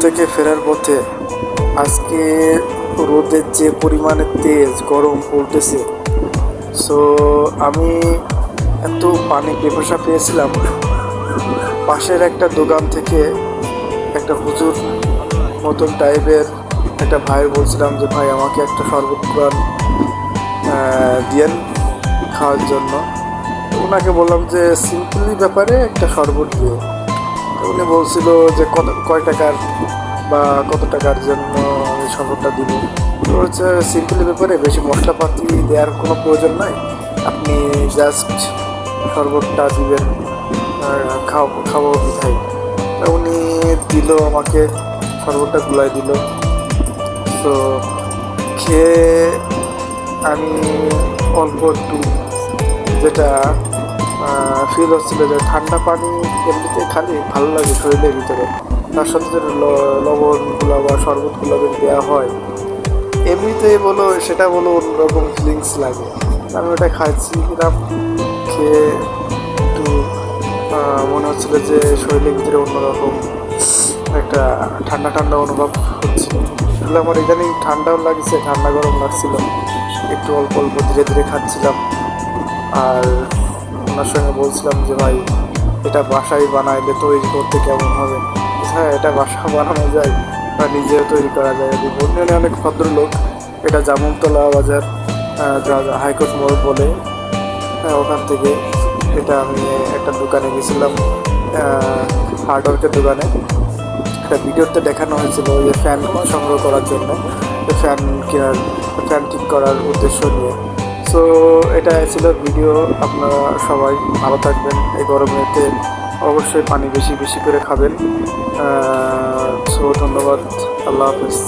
থেকে ফেরার পথে আজকে রোদের যে পরিমাণে তেজ, গরম পড়তেছে। সো আমি এত পানি পেপাসা পেয়েছিলাম। পাশের একটা দোকান থেকে একটা হুজুর মতন টাইপের একটা ভাই বলছিলাম যে, ভাই, আমাকে একটা শরবত কোরআন দিয়েন খাওয়ার জন্য। ওনাকে বললাম যে, সিম্পলি ব্যাপারে একটা শরবত দিয়ে উনি বলছিল যে কত, কয় টাকার বা কত টাকার জন্য আমি শরবতটা দিব। তো হচ্ছে সিম্পলি ব্যাপারে বেশি মশলাপাতি দেওয়ার কোনো প্রয়োজন নাই। আপনি জাস্ট শরবতটা দিবেন খাও, খাব তা উনি দিল আমাকে, শরবতটা গুলাই দিল। তো খেয়ে আমি অল্প একটু যেটা ফিল হচ্ছিল যে ঠান্ডা পানি এমনিতে খালি ভালো লাগে শরীরের ভিতরে। তার সাথে লবণগুলো বা শরবতগুলো যদি দেওয়া হয়, এমনিতেই বলো, সেটা বলো অন্যরকম ফিলিংস লাগে। আমি ওটা খাচ্ছিলাম খেয়ে একটু মনে হচ্ছিল যে শরীরের ভিতরে অন্যরকম একটা ঠান্ডা ঠান্ডা অনুভব হচ্ছিল আসলে আমার ইদানিং ঠান্ডাও লাগছে, ঠান্ডা গরম লাগছিল। একটু অল্প অল্প ধীরে ধীরে খাচ্ছিলাম। আর ওনার সঙ্গে বলছিলাম যে, ভাই, এটা বাসায় বানাইলে তৈরি করতে কেমন হবে? হ্যাঁ এটা বাসা বানানো যায় বা নিজেও তৈরি করা যায়। বললেন অনেক ভদ্রলোক, এটা জামুনতলা বাজার হাইকোর্ট মোড় বলে হ্যাঁ ওখান থেকে এটা আমি একটা দোকানে গেছিলাম হার্ডওয়ার্কের দোকানে। একটা ভিডিওতে দেখানো হয়েছিল যে ফ্যান সংগ্রহ করার জন্য, ফ্যান কেনার, ফ্যান ঠিক করার উদ্দেশ্য নিয়ে। সো এটা ছিল ভিডিও আপনারা সবাই ভালো থাকবেন। এই গরমেতে অবশ্যই পানি বেশি বেশি করে খাবেন। সো ধন্যবাদ। আল্লাহ হাফিজ।